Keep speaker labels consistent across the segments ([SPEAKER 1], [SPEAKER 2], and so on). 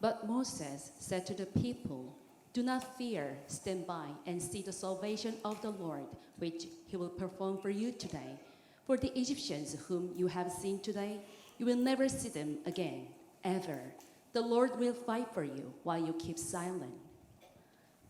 [SPEAKER 1] But Moses said to the people, Do not fear, stand by and see the salvation of the Lord, which he will perform for you today. For the Egyptians whom you have seen today, you will never see them again, ever. The Lord will fight for you while you keep silent.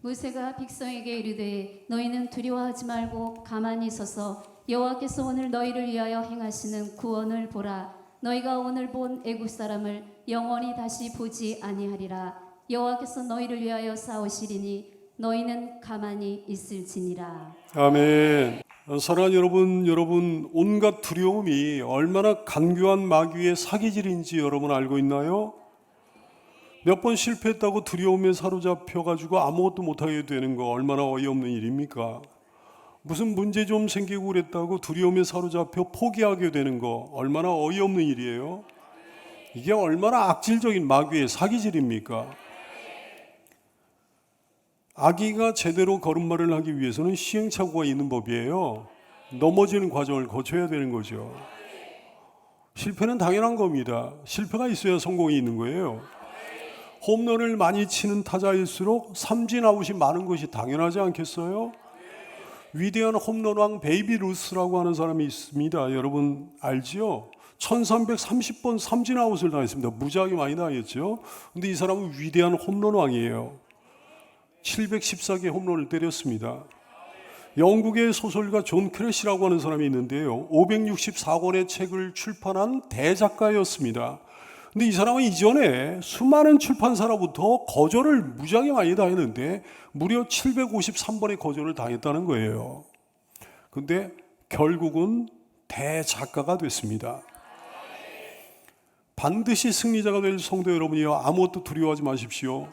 [SPEAKER 2] 모세가 백성에게 이르되 너희는 두려워하지 말고 가만히 서서 여호와께서 오늘 너희를 위하여 행하시는 구원을 보라 너희가 오늘 본 애국 사람을 영원히 다시 보지 아니하리라 여호와께서 너희를 위하여 싸우시리니 너희는 가만히 있을지니라
[SPEAKER 3] 아멘. 어, 사랑하는 여러분, 여러분 온갖 두려움이 얼마나 간교한 마귀의 사기질인지 여러분 알고 있나요? 몇 번 실패했다고 두려움에 사로잡혀 가지고 아무것도 못하게 되는 거 얼마나 어이없는 일입니까? 무슨 문제 좀 생기고 그랬다고 두려움에 사로잡혀 포기하게 되는 거 얼마나 어이없는 일이에요? 이게 얼마나 악질적인 마귀의 사기질입니까? 아기가 제대로 걸음마를 하기 위해서는 시행착오가 있는 법이에요. 넘어지는 과정을 거쳐야 되는 거죠. 실패는 당연한 겁니다. 실패가 있어야 성공이 있는 거예요. 홈런을 많이 치는 타자일수록 삼진 아웃이 많은 것이 당연하지 않겠어요? 위대한 홈런왕 베이비 루스라고 하는 사람이 있습니다. 여러분 알지요? 1330번 삼진 아웃을 당했습니다. 무지하게 많이 당했죠. 근데 이 사람은 위대한 홈런왕이에요. 714개 홈런을 때렸습니다. 영국의 소설가 존 크래시라고 하는 사람이 있는데요. 564권의 책을 출판한 대작가였습니다. 근데 이 사람은 이전에 수많은 출판사로부터 거절을 무지하게 많이 당했는데 무려 753번의 거절을 당했다는 거예요. 근데 결국은 대작가가 됐습니다. 반드시 승리자가 될 성도 여러분이요. 아무것도 두려워하지 마십시오.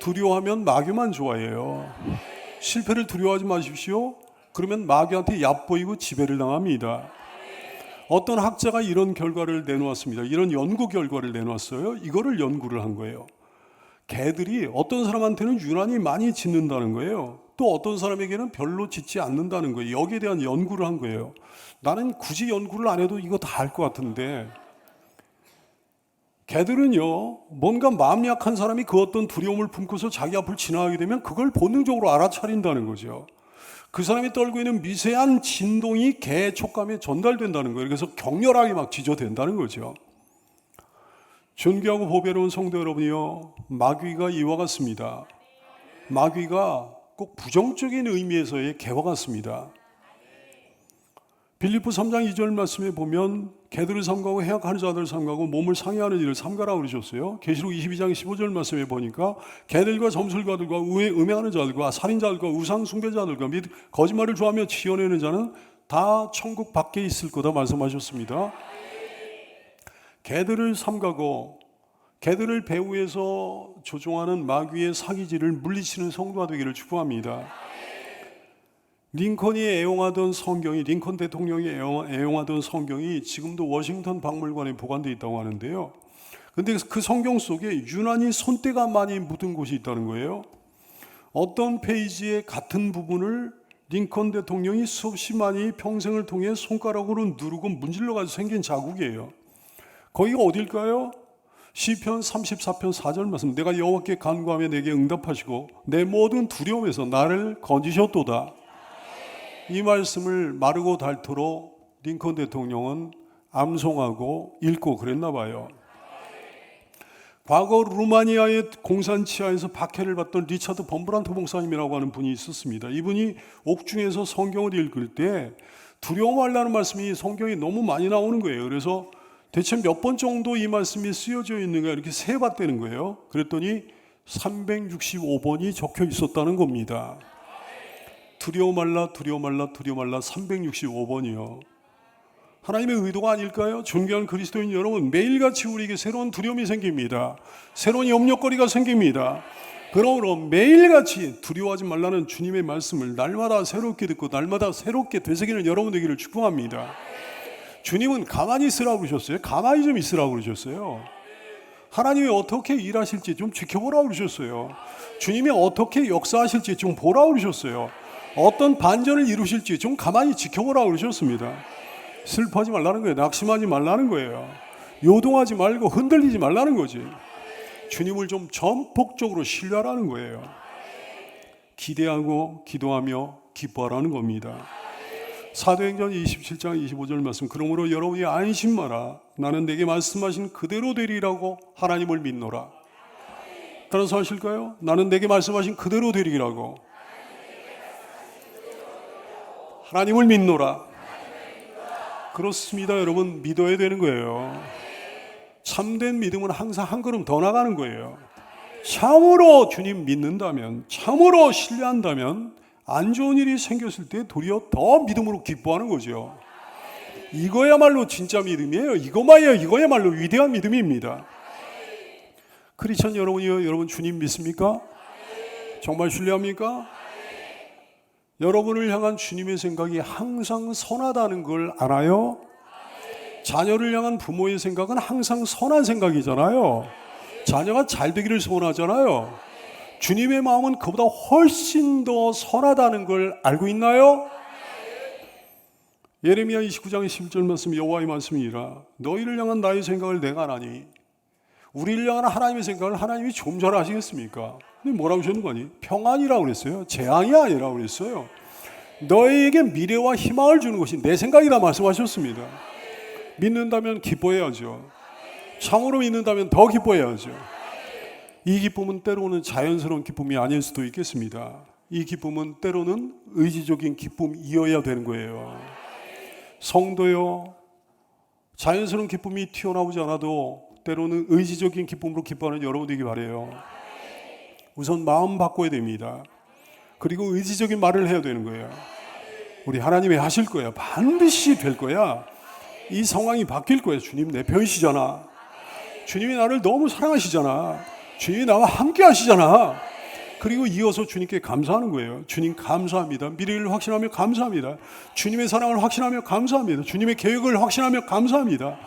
[SPEAKER 3] 두려워하면 마귀만 좋아해요. 실패를 두려워하지 마십시오. 그러면 마귀한테 얕보이고 지배를 당합니다. 어떤 학자가 이런 결과를 내놓았습니다. 이런 연구 결과를 내놓았어요. 이거를 연구를 한 거예요. 개들이 어떤 사람한테는 유난히 많이 짖는다는 거예요. 또 어떤 사람에게는 별로 짖지 않는다는 거예요. 여기에 대한 연구를 한 거예요. 나는 굳이 연구를 안 해도 이거 다 알 것 같은데 개들은요, 뭔가 마음 약한 사람이 그 어떤 두려움을 품고서 자기 앞을 지나가게 되면 그걸 본능적으로 알아차린다는 거죠. 그 사람이 떨고 있는 미세한 진동이 개 촉감에 전달된다는 거예요. 그래서 격렬하게 막 지저댄다는 거죠. 존귀하고 보배로운 성도 여러분이요, 마귀가 이와 같습니다. 마귀가 꼭 부정적인 의미에서의 개와 같습니다. 빌리포 3장 2절 말씀에 보면 개들을 삼가고 해악하는 자들을 삼가고 몸을 상해하는 일을 삼가라 그러셨어요. 계시록 22장 15절 말씀에 보니까 개들과 점술가들과 음해, 음해하는 자들과 살인자들과 우상 숭배자들과 및 거짓말을 좋아하며 지어내는 자는 다 천국 밖에 있을 거다 말씀하셨습니다. 개들을 삼가고 개들을 배후에서 조종하는 마귀의 사기질을 물리치는 성도가 되기를 축복합니다. 링컨이 애용하던 성경이 링컨 대통령이 애용, 애용하던 성경이 지금도 워싱턴 박물관에 보관되어 있다고 하는데요. 근데 그 성경 속에 유난히 손때가 많이 묻은 곳이 있다는 거예요. 어떤 페이지의 같은 부분을 링컨 대통령이 수없이 많이 평생을 통해 손가락으로 누르고 문질러 가지고 생긴 자국이에요. 거기가 어딜까요? 시편 34편 4절 말씀 내가 여호와께 간구하며 내게 응답하시고 내 모든 두려움에서 나를 건지셨도다. 이 말씀을 마르고 닳도록 링컨 대통령은 암송하고 읽고 그랬나 봐요. 과거 루마니아의 공산 치하에서 박해를 받던 리차드 범브란트 목사님이라고 하는 분이 있었습니다. 이분이 옥중에서 성경을 읽을 때 두려워 말라는 말씀이 성경에 너무 많이 나오는 거예요. 그래서 대체 몇 번 정도 이 말씀이 쓰여져 있는가 이렇게 세 봤다는 거예요. 그랬더니 365번이 적혀 있었다는 겁니다. 두려워 말라 두려워 말라 두려워 말라 365번이요. 하나님의 의도가 아닐까요? 존귀한 그리스도인 여러분 매일같이 우리에게 새로운 두려움이 생깁니다. 새로운 염려거리가 생깁니다. 그러므로 매일같이 두려워하지 말라는 주님의 말씀을 날마다 새롭게 듣고 날마다 새롭게 되새기는 여러분 되기를 축복합니다. 주님은 가만히 있으라고 그러셨어요. 가만히 좀 있으라고 그러셨어요. 하나님이 어떻게 일하실지 좀 지켜보라고 그러셨어요. 주님이 어떻게 역사하실지 좀 보라고 그러셨어요. 어떤 반전을 이루실지 좀 가만히 지켜보라고 그러셨습니다. 슬퍼하지 말라는 거예요. 낙심하지 말라는 거예요. 요동하지 말고 흔들리지 말라는 거지. 주님을 좀 전폭적으로 신뢰하라는 거예요. 기대하고 기도하며 기뻐하라는 겁니다. 사도행전 27장 25절 말씀 그러므로 여러분이 안심 마라 나는 내게 말씀하신 그대로 되리라고 하나님을 믿노라 따라서 하실까요? 나는 내게 말씀하신 그대로 되리라고 하나님을 믿노라 그렇습니다 여러분 믿어야 되는 거예요 참된 믿음은 항상 한 걸음 더 나가는 거예요 참으로 주님 믿는다면 참으로 신뢰한다면 안 좋은 일이 생겼을 때 도리어 더 믿음으로 기뻐하는 거죠. 이거야말로 진짜 믿음이에요. 이거만이야 이거야말로 위대한 믿음입니다. 크리스천 여러분이요, 여러분 주님 믿습니까? 정말 신뢰합니까? 여러분을 향한 주님의 생각이 항상 선하다는 걸 알아요? 자녀를 향한 부모의 생각은 항상 선한 생각이잖아요. 자녀가 잘 되기를 소원하잖아요. 주님의 마음은 그보다 훨씬 더 선하다는 걸 알고 있나요? 예레미야 29장 11절 말씀 여호와의 말씀이라 너희를 향한 나의 생각을 내가 아나니 우리를 향한 하나님의 생각을 하나님이 좀잘 아시겠습니까? 근데 뭐라고 하셨는 거니? 평안이라고 그랬어요. 재앙이 아니라고 그랬어요. 너희에게 미래와 희망을 주는 것이 내 생각이라 말씀하셨습니다. 믿는다면 기뻐해야죠. 참으로 믿는다면 더 기뻐해야죠. 이 기쁨은 때로는 자연스러운 기쁨이 아닐 수도 있겠습니다. 이 기쁨은 때로는 의지적인 기쁨이어야 되는 거예요. 성도요, 자연스러운 기쁨이 튀어나오지 않아도 때로는 의지적인 기쁨으로 기뻐하는 여러분 되기 바래요. 우선 마음 바꿔야 됩니다. 그리고 의지적인 말을 해야 되는 거예요. 우리 하나님이 하실 거야. 반드시 될 거야. 이 상황이 바뀔 거야. 주님 내 편이시잖아. 주님이 나를 너무 사랑하시잖아. 주님이 나와 함께 하시잖아. 그리고 이어서 주님께 감사하는 거예요. 주님 감사합니다. 미래를 확신하며 감사합니다. 주님의 사랑을 확신하며 감사합니다. 주님의 계획을 확신하며 감사합니다.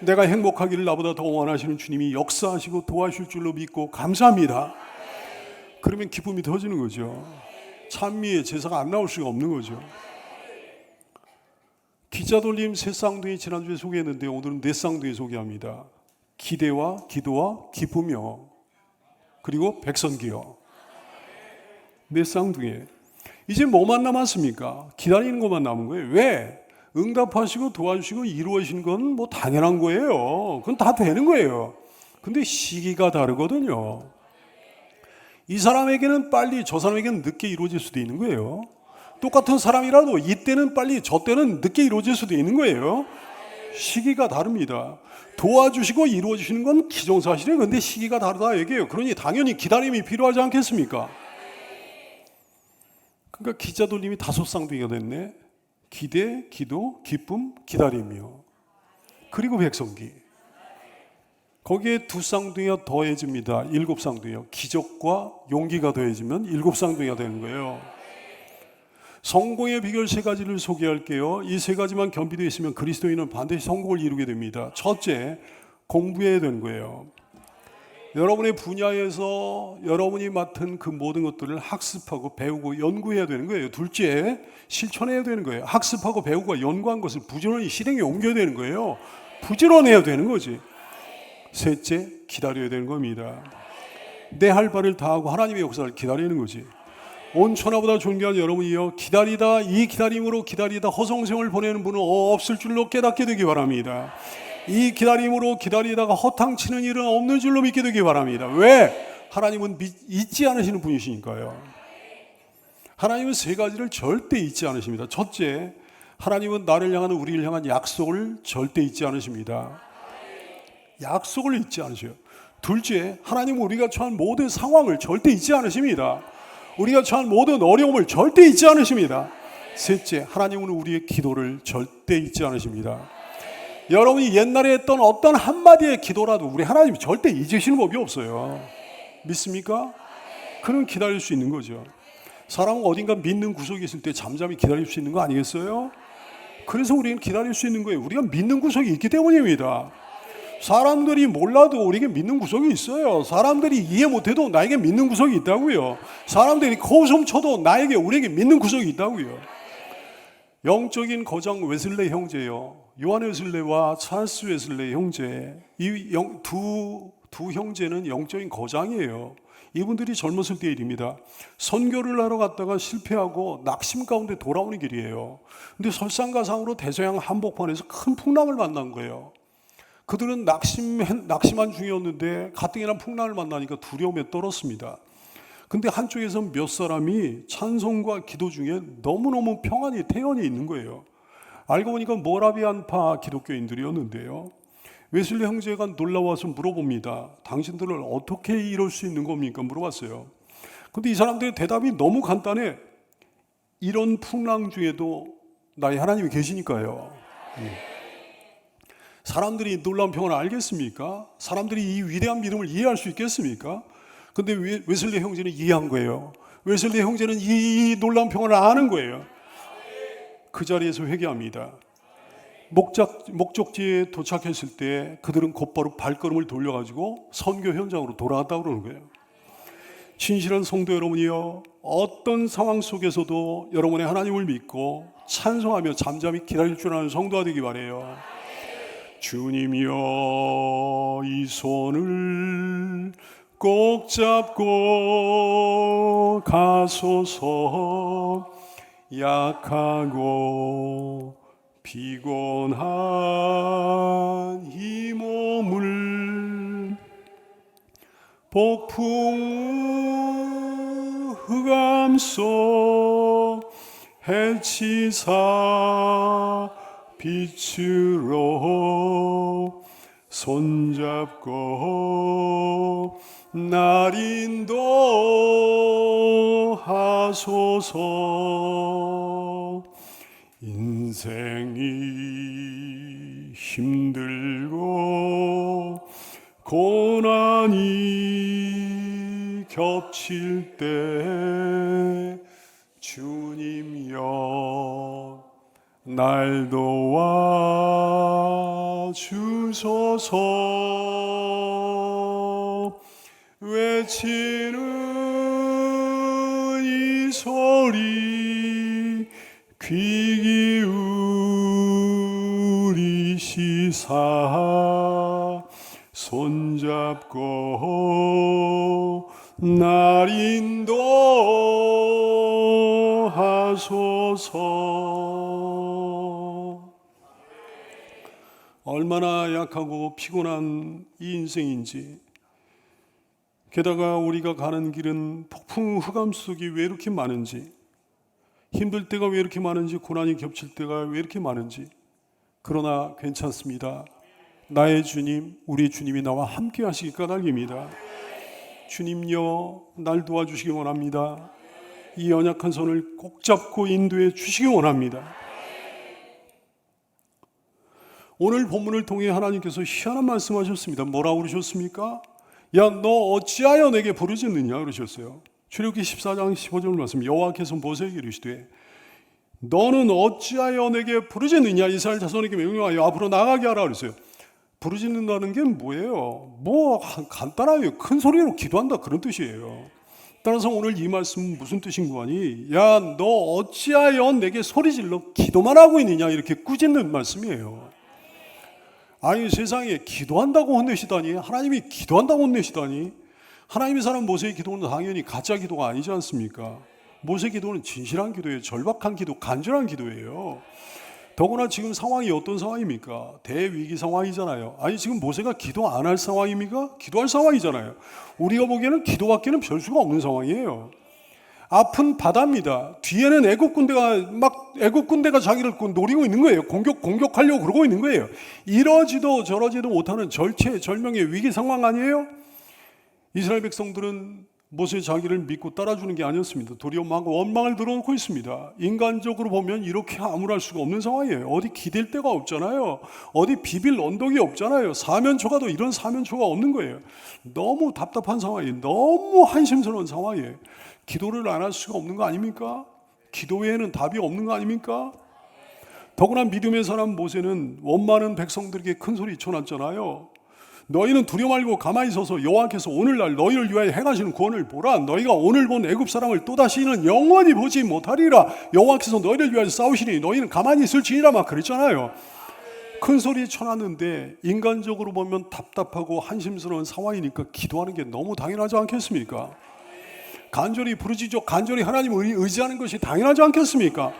[SPEAKER 3] 내가 행복하기를 나보다 더 원하시는 주님이 역사하시고 도와주실 줄로 믿고 감사합니다. 그러면 기쁨이 더지는 거죠. 찬미의 제사가 안 나올 수가 없는 거죠. 기자 돌림 세 쌍둥이 지난주에 소개했는데 오늘은 네 쌍둥이 소개합니다. 기대와 기도와 기쁨이요. 그리고 백선기요. 네 쌍둥이. 이제 뭐만 남았습니까? 기다리는 것만 남은 거예요. 왜? 응답하시고 도와주시고 이루어진 건 뭐 당연한 거예요. 그건 다 되는 거예요. 근데 시기가 다르거든요. 이 사람에게는 빨리 저 사람에게는 늦게 이루어질 수도 있는 거예요. 똑같은 사람이라도 이때는 빨리 저 때는 늦게 이루어질 수도 있는 거예요. 시기가 다릅니다. 도와주시고 이루어지시는 건 기정사실이에요. 근데 시기가 다르다 얘기해요. 그러니 당연히 기다림이 필요하지 않겠습니까? 그러니까 기자 돌림이 다섯 쌍둥이가 됐네. 기대, 기도, 기쁨, 기다림이요. 그리고 백성기. 거기에 두 쌍둥이가 더해집니다. 일곱 쌍둥이요. 기적과 용기가 더해지면 일곱 쌍둥이가 되는 거예요. 성공의 비결 세 가지를 소개할게요. 이 세 가지만 겸비되어 있으면 그리스도인은 반드시 성공을 이루게 됩니다. 첫째, 공부해야 되는 거예요. 여러분의 분야에서 여러분이 맡은 그 모든 것들을 학습하고 배우고 연구해야 되는 거예요. 둘째, 실천해야 되는 거예요. 학습하고 배우고 연구한 것을 부지런히 실행에 옮겨야 되는 거예요. 부지런해야 되는 거지. 셋째, 기다려야 되는 겁니다. 내 할 바를 다하고 하나님의 역사를 기다리는 거지. 온 천하보다 존귀한 여러분이여 기다리다 이 기다림으로 기다리다 허송세월 보내는 분은 없을 줄로 깨닫게 되기 바랍니다. 이 기다림으로 기다리다가 허탕치는 일은 없는 줄로 믿게 되기 바랍니다. 왜? 하나님은 믿, 잊지 않으시는 분이시니까요. 하나님은 세 가지를 절대 잊지 않으십니다. 첫째, 하나님은 나를 향한 우리를 향한 약속을 절대 잊지 않으십니다. 약속을 잊지 않으셔요. 둘째, 하나님은 우리가 처한 모든 상황을 절대 잊지 않으십니다. 우리가 처한 모든 어려움을 절대 잊지 않으십니다. 셋째, 하나님은 우리의 기도를 절대 잊지 않으십니다. 여러분이 옛날에 했던 어떤 한마디의 기도라도 우리 하나님이 절대 잊으시는 법이 없어요. 믿습니까? 그는 기다릴 수 있는 거죠. 사람은 어딘가 믿는 구석이 있을 때 잠잠히 기다릴 수 있는 거 아니겠어요? 그래서 우리는 기다릴 수 있는 거예요. 우리가 믿는 구석이 있기 때문입니다. 사람들이 몰라도 우리에게 믿는 구석이 있어요. 사람들이 이해 못해도 나에게 믿는 구석이 있다고요. 사람들이 코웃음 쳐도 나에게 우리에게 믿는 구석이 있다고요. 영적인 거장 웨슬레 형제요. 요한 웨슬레와 찰스 웨슬레 형제 이두두 형제는 영적인 거장이에요. 이분들이 젊었을 때 일입니다. 선교를 하러 갔다가 실패하고 낙심 가운데 돌아오는 길이에요. 근데 설상가상으로 대서양 한복판에서 큰 풍랑을 만난 거예요. 그들은 낙심, 낙심한 중이었는데 가뜩이나 풍랑을 만나니까 두려움에 떨었습니다. 근데 한쪽에서 몇 사람이 찬송과 기도 중에 너무너무 평안히 태연히 있는 거예요. 알고 보니까 모라비안파 기독교인들이었는데요. 웨슬리 형제가 놀라워서 물어봅니다. 당신들을 어떻게 이럴 수 있는 겁니까? 물어봤어요. 근데 이 사람들의 대답이 너무 간단해. 이런 풍랑 중에도 나의 하나님이 계시니까요. 예. 사람들이 놀라운 평안을 알겠습니까? 사람들이 이 위대한 믿음을 이해할 수 있겠습니까? 근데 웨- 웨슬리 형제는 이해한 거예요. 웨슬리 형제는 이 놀라운 평안을 아는 거예요. 그 자리에서 회개합니다. 목적, 목적지에 도착했을 때 그들은 곧바로 발걸음을 돌려가지고 선교 현장으로 돌아갔다 그러는 거예요. 진실한 성도 여러분이요. 어떤 상황 속에서도 여러분의 하나님을 믿고 찬송하며 잠잠히 기다릴 줄 아는 성도가 되기 바래요. 주님이여 이 손을 꼭 잡고 가소서. 약하고 피곤한 이 몸을 폭풍 흑암 속 해치사 빛으로 손잡고 날 인도하소서. 인생이 힘들고 고난이 겹칠 때 날 도와 주소서. 외치는 이 소리 귀 기우리시사. 손잡고 날 인도하소서 얼마나 약하고 피곤한 이 인생인지 게다가 우리가 가는 길은 폭풍 흑암 속이 왜 이렇게 많은지 힘들 때가 왜 이렇게 많은지 고난이 겹칠 때가 왜 이렇게 많은지 그러나 괜찮습니다. 나의 주님, 우리 주님이 나와 함께 하시기 까닭입니다. 주님여, 날 도와주시기 원합니다. 이 연약한 손을 꼭 잡고 인도해 주시기 원합니다. 오늘 본문을 통해 하나님께서 희한한 말씀하셨습니다. 뭐라고 그러셨습니까? 야, 너 어찌하여 내게 부르짖느냐 그러셨어요. 출애굽기 14장 15절 말씀 여호와께서 모세에게 이르시되 너는 어찌하여 내게 부르짖느냐 이스라엘 자손에게 명령하여 앞으로 나가게 하라 그랬어요. 부르짖는다는 게 뭐예요? 뭐 간단하게 큰 소리로 기도한다 그런 뜻이에요. 따라서 오늘 이 말씀은 무슨 뜻인 거니? 야, 너 어찌하여 내게 소리 질러 기도만 하고 있느냐 이렇게 꾸짖는 말씀이에요. 아니 세상에 기도한다고 혼내시다니 하나님이 기도한다고 혼내시다니 하나님의 사람 모세의 기도는 당연히 가짜 기도가 아니지 않습니까? 모세 기도는 진실한 기도예요. 절박한 기도, 간절한 기도예요. 더구나 지금 상황이 어떤 상황입니까? 대위기 상황이잖아요. 아니 지금 모세가 기도 안 할 상황입니까? 기도할 상황이잖아요. 우리가 보기에는 기도밖에는 별 수가 없는 상황이에요. 아픈 바다입니다. 뒤에는 애국 군대가 막 애국 군대가 자기를 노리고 있는 거예요. 공격 공격하려고 그러고 있는 거예요. 이러지도 저러지도 못하는 절체절명의 위기 상황 아니에요? 이스라엘 백성들은 모세 자기를 믿고 따라주는 게 아니었습니다. 도리어 막 원망을 들어놓고 있습니다. 인간적으로 보면 이렇게 암울할 수가 없는 상황이에요. 어디 기댈 데가 없잖아요. 어디 비빌 언덕이 없잖아요. 사면초가도 이런 사면초가 없는 거예요. 너무 답답한 상황이에요. 너무 한심스러운 상황이에요. 기도를 안 할 수가 없는 거 아닙니까? 기도 외에는 답이 없는 거 아닙니까? 더구나 믿음의 사람 모세는 원많은 백성들에게 큰 소리 쳐놨잖아요. 너희는 두려 말고 가만히 서서 여호와께서 오늘날 너희를 위하여 행하시는 구원을 보라. 너희가 오늘 본 애굽 사람을 또 다시는 영원히 보지 못하리라. 여호와께서 너희를 위하여 싸우시니 너희는 가만히 있을지니라 막 그랬잖아요. 큰 소리 쳐놨는데 인간적으로 보면 답답하고 한심스러운 상황이니까 기도하는 게 너무 당연하지 않겠습니까? 간절히 부르짖어 간절히 하나님을 의- 의지하는 것이 당연하지 않겠습니까?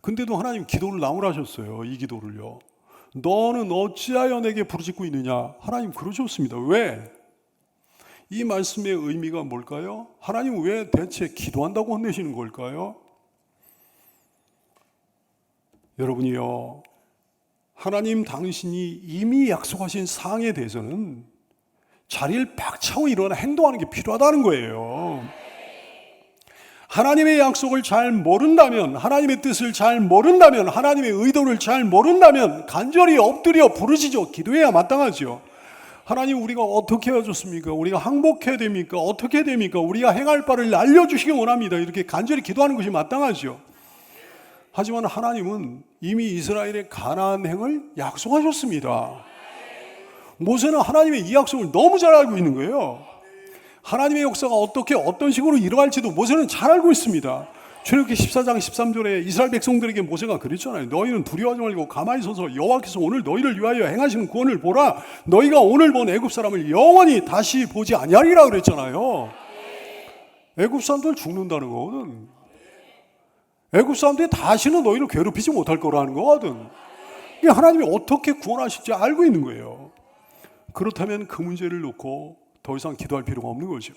[SPEAKER 3] 근데도 하나님 기도를 나무라셨어요. 이 기도를요. 너는 어찌하여 내게 부르짖고 있느냐? 하나님 그러셨습니다. 왜? 이 말씀의 의미가 뭘까요? 하나님 왜 대체 기도한다고 혼내시는 걸까요? 여러분이요. 하나님 당신이 이미 약속하신 사항에 대해서는 자리를 박차고 일어나 행동하는 게 필요하다는 거예요. 하나님의 약속을 잘 모른다면, 하나님의 뜻을 잘 모른다면, 하나님의 의도를 잘 모른다면 간절히 엎드려 부르짖어 기도해야 마땅하죠. 하나님 우리가 어떻게 해야 좋습니까? 우리가 항복해야 됩니까? 어떻게 됩니까? 우리가 행할 바를 알려주시기 원합니다. 이렇게 간절히 기도하는 것이 마땅하죠. 하지만 하나님은 이미 이스라엘의 가나안 행을 약속하셨습니다. 모세는 하나님의 이 약속을 너무 잘 알고 있는 거예요. 하나님의 역사가 어떻게 어떤 식으로 일어날지도 모세는 잘 알고 있습니다. 출애굽기 14장 13절에 이스라엘 백성들에게 모세가 그랬잖아요. 너희는 두려워하지 말고 가만히 서서 여호와께서 오늘 너희를 위하여 행하시는 구원을 보라. 너희가 오늘 본 애굽 사람을 영원히 다시 보지 아니하리라 그랬잖아요. 애굽 사람들 죽는다는 거거든. 애굽 사람들이 다시는 너희를 괴롭히지 못할 거라는 거거든. 하나님이 어떻게 구원하실지 알고 있는 거예요. 그렇다면 그 문제를 놓고 더 이상 기도할 필요가 없는 거죠.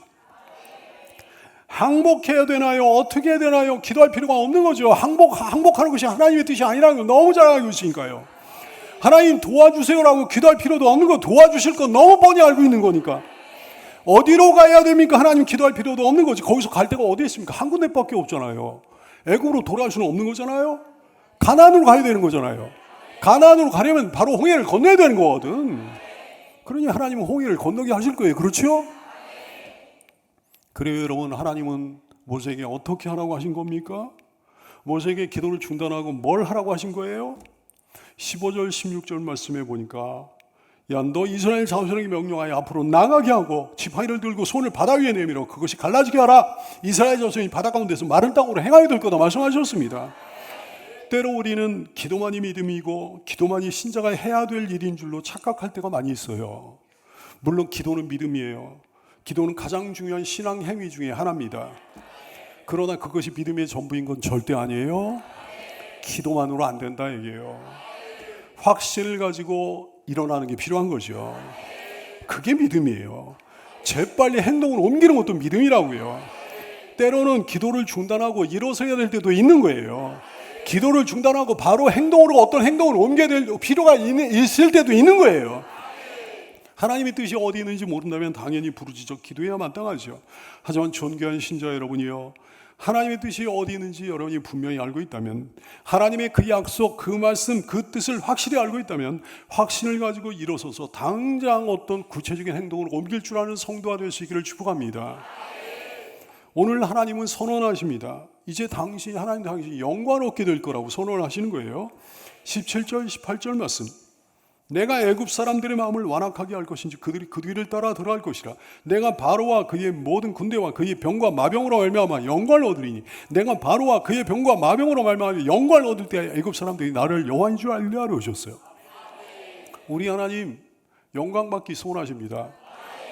[SPEAKER 3] 항복해야 되나요? 어떻게 해야 되나요? 기도할 필요가 없는 거죠. 항복, 항복하는 것이 하나님의 뜻이 아니라는 걸 너무 잘 알고 있으니까요. 하나님 도와주세요라고 기도할 필요도 없는 거 도와주실 거 너무 뻔히 알고 있는 거니까. 어디로 가야 됩니까? 하나님 기도할 필요도 없는 거지. 거기서 갈 데가 어디 있습니까? 한 군데밖에 없잖아요. 애굽으로 돌아갈 수는 없는 거잖아요. 가나안으로 가야 되는 거잖아요. 가나안으로 가려면 바로 홍해를 건너야 되는 거거든. 그러니 하나님은 홍해를 건너게 하실 거예요. 그렇죠? 그래요, 여러분. 하나님은 모세에게 어떻게 하라고 하신 겁니까? 모세에게 기도를 중단하고 뭘 하라고 하신 거예요? 15절, 16절 말씀해 보니까 야, 너 이스라엘 자손에게 명령하여 앞으로 나가게 하고 지팡이를 들고 손을 바다 위에 내밀어 그것이 갈라지게 하라. 이스라엘 자손이 바다 가운데서 마른 땅으로 행하게 될 거다 말씀하셨습니다. 때로 우리는 기도만이 믿음이고 기도만이 신자가 해야 될 일인 줄로 착각할 때가 많이 있어요. 물론 기도는 믿음이에요. 기도는 가장 중요한 신앙 행위 중에 하나입니다. 그러나 그것이 믿음의 전부인 건 절대 아니에요. 기도만으로 안 된다 얘기예요. 확신을 가지고 일어나는 게 필요한 거죠. 그게 믿음이에요. 재빨리 행동을 옮기는 것도 믿음이라고요. 때로는 기도를 중단하고 일어서야 될 때도 있는 거예요. 기도를 중단하고 바로 행동으로 어떤 행동을 옮겨야 될 필요가 있- 있을 때도 있는 거예요. 하나님의 뜻이 어디 있는지 모른다면 당연히 부르짖어 기도해야 마땅하죠. 하지만 존귀한 신자 여러분이요. 하나님의 뜻이 어디 있는지 여러분이 분명히 알고 있다면 하나님의 그 약속, 그 말씀, 그 뜻을 확실히 알고 있다면 확신을 가지고 일어서서 당장 어떤 구체적인 행동을 옮길 줄 아는 성도가 될 수 있기를 축복합니다. 오늘 하나님은 선언하십니다. 이제 당신이 하나님 당신이 영광을 얻게 될 거라고 선언을 하시는 거예요. 17절 18절 말씀. 내가 애굽 사람들의 마음을 완악하게 할 것인지 그들이 그 뒤를 따라 들어갈 것이라. 내가 바로와 그의 모든 군대와 그의 병과 마병으로 말미암아 영광을 얻으리니 내가 바로와 그의 병과 마병으로 말미암아 영광을 얻을 때 애굽 사람들이 나를 여호와인 줄 알려 하셨어요. 우리 하나님 영광 받기 소원하십니다.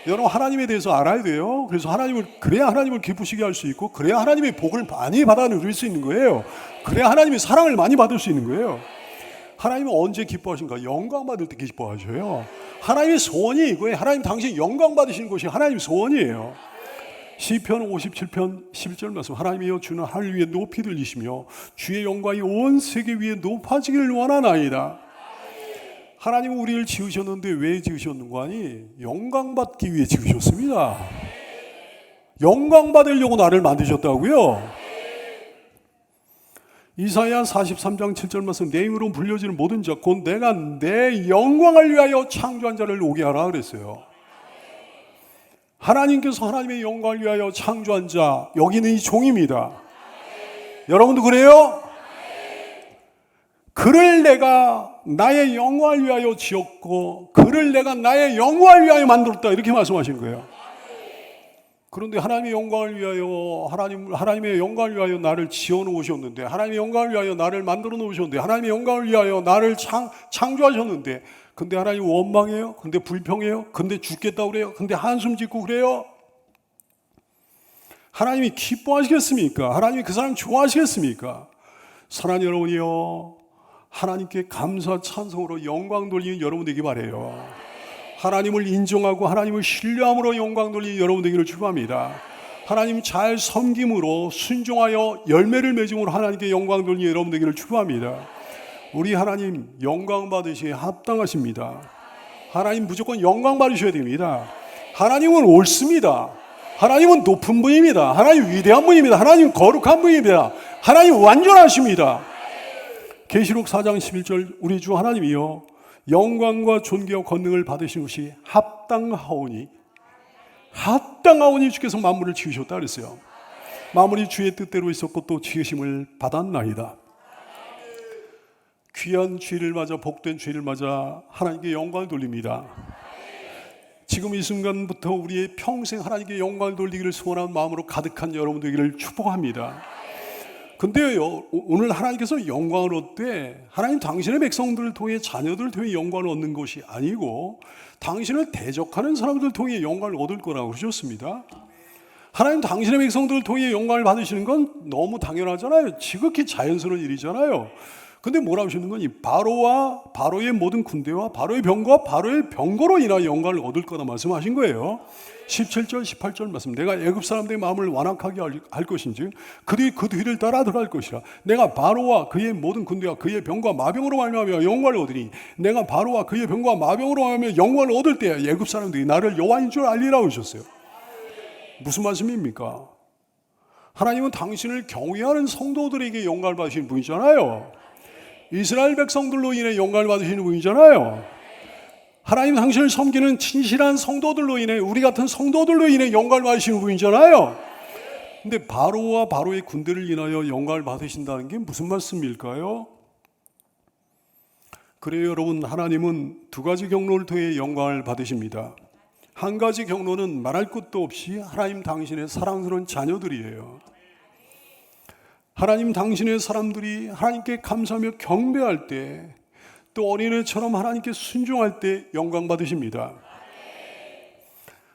[SPEAKER 3] 여러분 하나님에 대해서 알아야 돼요. 그래서 하나님을 그래야 하나님을 기쁘시게 할 수 있고 그래야 하나님의 복을 많이 받아 누릴 수 있는 거예요. 그래야 하나님의 사랑을 많이 받을 수 있는 거예요. 하나님은 언제 기뻐하신가? 영광 받을 때 기뻐하셔요. 하나님의 소원이 이거예요. 하나님 당신 영광 받으시는 것이 하나님의 소원이에요. 시편 57편 11절 말씀 하나님이여 주는 하늘 위에 높이 들리시며 주의 영광이 온 세계 위에 높아지기를 원하나이다. 하나님은 우리를 지으셨는데 왜 지으셨는가 하니 영광 받기 위해 지으셨습니다. 영광 받으려고 나를 만드셨다고요. 이사야 43장 7절 말씀 내 힘으로 불려지는 모든 자 곧 내가 내 영광을 위하여 창조한 자를 오게 하라 그랬어요. 하나님께서 하나님의 영광을 위하여 창조한 자 여기는 이 종입니다. 여러분도 그래요? 그를 내가 나의 영광을 위하여 지었고 그를 내가 나의 영광을 위하여 만들었다 이렇게 말씀하신 거예요. 그런데 하나님의 영광을 위하여 하나님 하나님의 영광을 위하여 나를 지어 놓으셨는데 하나님의 영광을 위하여 나를 만들어 놓으셨는데 하나님의 영광을 위하여 나를 창 창조하셨는데 근데 하나님 원망해요. 근데 불평해요. 근데 죽겠다 그래요. 근데 한숨 짓고 그래요. 하나님이 기뻐하시겠습니까? 하나님이 그 사람 좋아하시겠습니까? 사랑하는 여러분이요. 하나님께 감사 찬송으로 영광 돌리는 여러분 되기 바래요. 하나님을 인정하고 하나님을 신뢰함으로 영광 돌리는 여러분 되기를 축복합니다. 하나님 잘 섬김으로 순종하여 열매를 맺음으로 하나님께 영광 돌리는 여러분 되기를 축복합니다. 우리 하나님 영광 받으시에 합당하십니다. 하나님 무조건 영광 받으셔야 됩니다. 하나님은 옳습니다. 하나님은 높은 분입니다. 하나님 위대한 분입니다. 하나님 거룩한 분입니다. 하나님 완전하십니다. 계시록 4장 11절 우리 주 하나님이여 영광과 존귀와 권능을 받으신 것이 합당하오니 합당하오니 주께서 만물을 지으셨다 그랬어요. 만물이 주의 뜻대로 있었고 또 지으심을 받았나이다. 귀한 주의를 맞아 복된 주의를 맞아 하나님께 영광을 돌립니다. 지금 이 순간부터 우리의 평생 하나님께 영광을 돌리기를 소원하는 마음으로 가득한 여러분 되기를 축복합니다. 근데 요, 오늘 하나님께서 영광을 얻되 하나님 당신의 백성들을 통해 자녀들을 통해 영광을 얻는 것이 아니고 당신을 대적하는 사람들을 통해 영광을 얻을 거라고 그러셨습니다. 하나님 당신의 백성들을 통해 영광을 받으시는 건 너무 당연하잖아요. 지극히 자연스러운 일이잖아요. 근데 뭐라고 하시는 거니? 바로와 바로의 모든 군대와 바로의 병과 바로의 병거로 인하여 영광을 얻을 거다 말씀하신 거예요. 17절, 18절 말씀. 내가 애굽 사람들의 마음을 완악하게 할- 할 것인지 그들이 그 뒤를 따라 들어갈 것이라. 내가 바로와 그의 모든 군대와 그의 병과 마병으로 말미암아 영광을 얻으니 내가 바로와 그의 병과 마병으로 말미암아 영광을 얻을 때 애굽 사람들이 나를 여호와인 줄 알리라고 하셨어요. 무슨 말씀입니까? 하나님은 당신을 경외하는 성도들에게 영광을 받으시는 분이잖아요. 이스라엘 백성들로 인해 영광을 받으시는 분이잖아요. 하나님 당신을 섬기는 진실한 성도들로 인해 우리 같은 성도들로 인해 영광을 받으시는 분이잖아요. 근데 바로와 바로의 군대를 인하여 영광을 받으신다는 게 무슨 말씀일까요? 그래요, 여러분. 하나님은 두 가지 경로를 통해 영광을 받으십니다. 한 가지 경로는 말할 것도 없이 하나님 당신의 사랑스러운 자녀들이에요. 하나님 당신의 사람들이 하나님께 감사하며 경배할 때, 또 어린애처럼 하나님께 순종할 때 영광 받으십니다.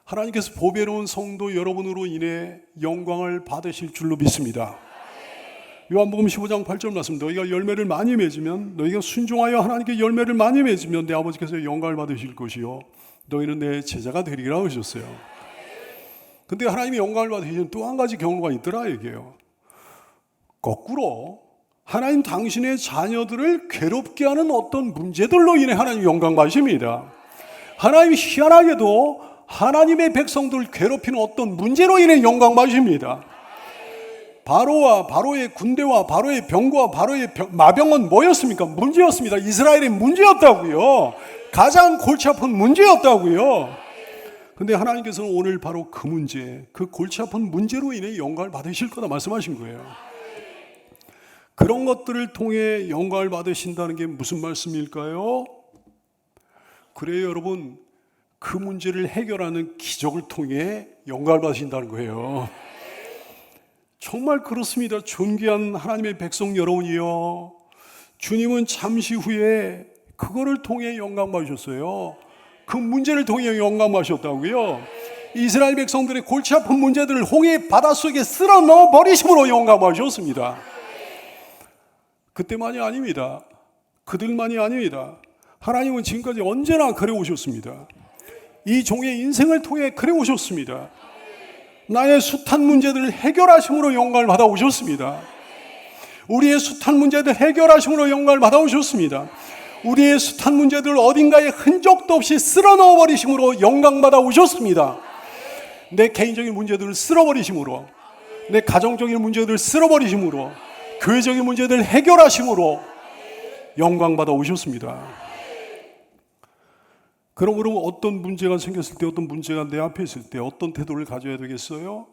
[SPEAKER 3] 하나님께서 보배로운 성도 여러분으로 인해 영광을 받으실 줄로 믿습니다. 요한복음 15장 8절 말씀 너희가 열매를 많이 맺으면 너희가 순종하여 하나님께 열매를 많이 맺으면 내 아버지께서 영광을 받으실 것이요 너희는 내 제자가 되리라 하셨어요. 근데 하나님이 영광을 받으시는 또 한 가지 경우가 있더라 얘기해요. 거꾸로 하나님 당신의 자녀들을 괴롭게 하는 어떤 문제들로 인해 하나님 영광 받으십니다. 하나님이 희한하게도 하나님의 백성들을 괴롭히는 어떤 문제로 인해 영광 받으십니다. 바로와 바로의 군대와 바로의 병과 바로의 병- 마병은 뭐였습니까? 문제였습니다. 이스라엘의 문제였다고요. 가장 골치 아픈 문제였다고요. 근데 하나님께서는 오늘 바로 그 문제, 그 골치 아픈 문제로 인해 영광을 받으실 거다 말씀하신 거예요. 그런 것들을 통해 영광을 받으신다는 게 무슨 말씀일까요? 그래요, 여러분. 그 문제를 해결하는 기적을 통해 영광을 받으신다는 거예요. 정말 그렇습니다. 존귀한 하나님의 백성 여러분이요. 주님은 잠시 후에 그거를 통해 영광 받으셨어요. 그 문제를 통해 영광 받으셨다고요. 이스라엘 백성들의 골치 아픈 문제들을 홍해 바닷속에 쓸어 넣어 버리심으로 영광 받으셨습니다. 그때만이 아닙니다. 그들만이 아닙니다. 하나님은 지금까지 언제나 그래 오셨습니다. 이 종의 인생을 통해 그래 오셨습니다. 나의 숱한 문제들을 해결하심으로 영광을 받아 오셨습니다. 우리의 숱한 문제들 해결하심으로 영광을 받아 오셨습니다. 우리의 숱한 문제들 어딘가에 흔적도 없이 쓸어 넣어 버리심으로 영광 받아 오셨습니다. 내 개인적인 문제들을 쓸어 버리심으로 내 가정적인 문제들을 쓸어 버리심으로 교회적인 문제들을 해결하심으로 영광 받아 오셨습니다. 그러므로 어떤 문제가 생겼을 때 어떤 문제가 내 앞에 있을 때 어떤 태도를 가져야 되겠어요?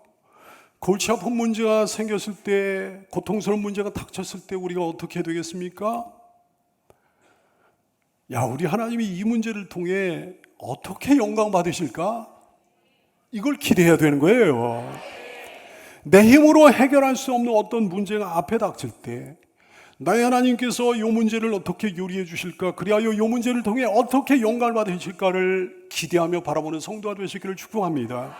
[SPEAKER 3] 골치 아픈 문제가 생겼을 때 고통스러운 문제가 닥쳤을 때 우리가 어떻게 되겠습니까? 야, 우리 하나님이 이 문제를 통해 어떻게 영광 받으실까? 이걸 기대해야 되는 거예요. 내 힘으로 해결할 수 없는 어떤 문제가 앞에 닥칠 때 나의 하나님께서 이 문제를 어떻게 요리해 주실까? 그리하여 이 문제를 통해 어떻게 영감을 받으실까를 기대하며 바라보는 성도가 되시기를 축복합니다.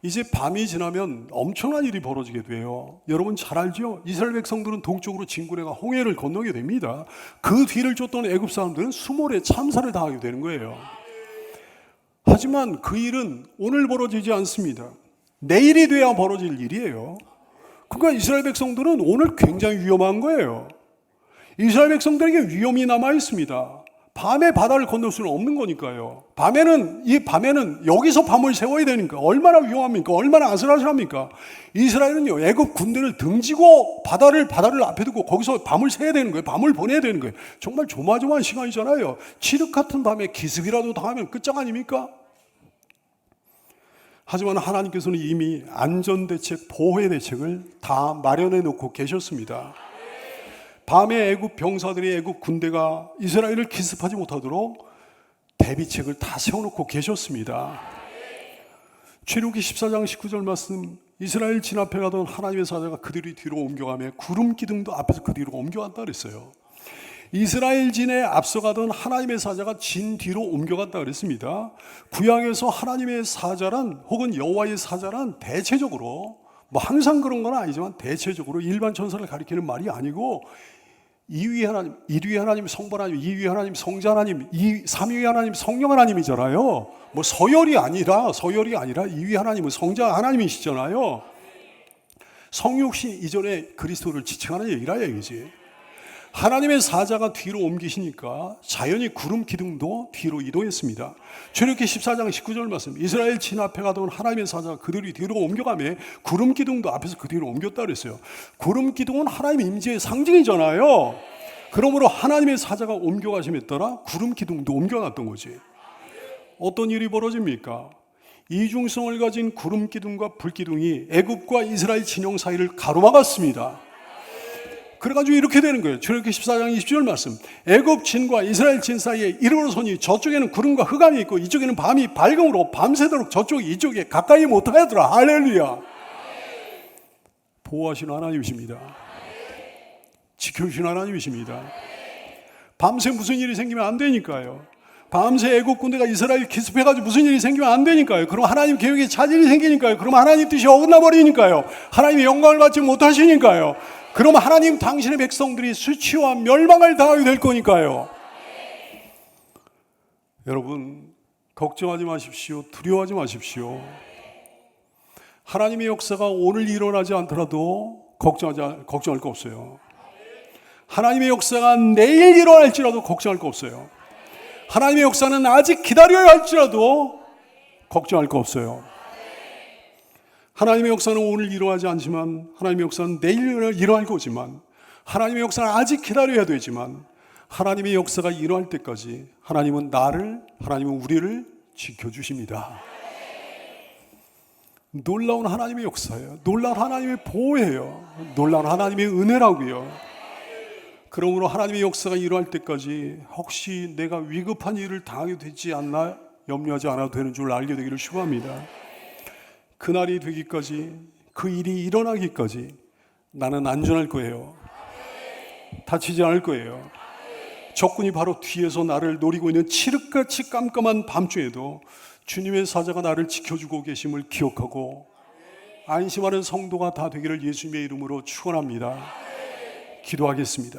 [SPEAKER 3] 이제 밤이 지나면 엄청난 일이 벌어지게 돼요. 여러분 잘 알죠? 이스라엘 백성들은 동쪽으로 진군해가 홍해를 건너게 됩니다. 그 뒤를 쫓던 애굽 사람들은 수몰에 참사를 당하게 되는 거예요. 하지만 그 일은 오늘 벌어지지 않습니다. 내일이 돼야 벌어질 일이에요. 그러니까 이스라엘 백성들은 오늘 굉장히 위험한 거예요. 이스라엘 백성들에게 위험이 남아 있습니다. 밤에 바다를 건널 수는 없는 거니까요. 밤에는 이 밤에는 여기서 밤을 세워야 되니까 얼마나 위험합니까? 얼마나 아슬아슬합니까? 이스라엘은요 애굽 군대를 등지고 바다를 바다를 앞에 두고 거기서 밤을 새야 되는 거예요. 밤을 보내야 되는 거예요. 정말 조마조마한 시간이잖아요. 칠흑 같은 밤에 기습이라도 당하면 끝장 아닙니까? 하지만 하나님께서는 이미 안전 대책, 보호 대책을 다 마련해 놓고 계셨습니다. 밤에 애굽 병사들이 애굽 군대가 이스라엘을 기습하지 못하도록 대비책을 다 세워놓고 계셨습니다. 출애굽기 14장 19절 말씀 이스라엘 진 앞에 가던 하나님의 사자가 그들이 뒤로 옮겨가며 구름 기둥도 앞에서 그 뒤로 옮겨갔다 그랬어요. 이스라엘 진에 앞서가던 하나님의 사자가 진 뒤로 옮겨갔다 그랬습니다. 구약에서 하나님의 사자란 혹은 여호와의 사자란 대체적으로 뭐 항상 그런 건 아니지만 대체적으로 일반 천사를 가리키는 말이 아니고 2위 하나님, 1위 하나님 성부 하나님, 2위 하나님 성자 하나님, 2, 3위 하나님 성령 하나님이잖아요. 뭐 서열이 아니라 서열이 아니라 2위 하나님은 성자 하나님이시잖아요. 성육신 이전에 그리스도를 지칭하는 얘기라 얘기지. 하나님의 사자가 뒤로 옮기시니까 자연히 구름 기둥도 뒤로 이동했습니다. 출애굽기 14장 19절 말씀. 이스라엘 진 앞에 가던 하나님의 사자가 그들이 뒤로 옮겨가며 구름 기둥도 앞에서 그 뒤로 옮겼다 그랬어요. 구름 기둥은 하나님의 임재의 상징이잖아요. 그러므로 하나님의 사자가 옮겨가심에 따라 구름 기둥도 옮겨놨던 거지. 어떤 일이 벌어집니까? 이중성을 가진 구름 기둥과 불 기둥이 애굽과 이스라엘 진영 사이를 가로막았습니다. 그래가지고 이렇게 되는 거예요. 출애굽기 14장 20절 말씀. 애굽 진과 이스라엘 진 사이에 이르러서니 저쪽에는 구름과 흑암이 있고 이쪽에는 밤이 밝음으로 밤새도록 저쪽이 이쪽에 가까이 못하더라. 할렐루야. 보호하시는 하나님이십니다. 지켜주시는 하나님이십니다. 밤새 무슨 일이 생기면 안 되니까요. 밤새 애국 군대가 이스라엘 기습해가지고 무슨 일이 생기면 안 되니까요. 그럼 하나님 계획에 차질이 생기니까요. 그럼 하나님 뜻이 어긋나 버리니까요. 하나님의 영광을 받지 못하시니까요. 그럼 하나님 당신의 백성들이 수치와 멸망을 당하게 될 거니까요. 여러분 걱정하지 마십시오. 두려워하지 마십시오. 하나님의 역사가 오늘 일어나지 않더라도 걱정하지 걱정할 거 없어요. 하나님의 역사가 내일 일어날지라도 걱정할 거 없어요. 하나님의 역사는 아직 기다려야 할지라도 걱정할 거 없어요. 하나님의 역사는 오늘 일어나지 않지만 하나님의 역사는 내일 일어날 거지만 하나님의 역사는 아직 기다려야 되지만 하나님의 역사가 일어날 때까지 하나님은 나를 하나님은 우리를 지켜주십니다. 놀라운 하나님의 역사예요. 놀라운 하나님의 보호예요. 놀라운 하나님의 은혜라고요. 그러므로 하나님의 역사가 일어날 때까지 혹시 내가 위급한 일을 당하게 되지 않나 염려하지 않아도 되는 줄 알게 되기를 축원합니다. 그날이 되기까지 그 일이 일어나기까지 나는 안전할 거예요. 다치지 않을 거예요. 적군이 바로 뒤에서 나를 노리고 있는 칠흑같이 깜깜한 밤중에도 주님의 사자가 나를 지켜주고 계심을 기억하고 안심하는 성도가 다 되기를 예수님의 이름으로 축원합니다. 기도하겠습니다.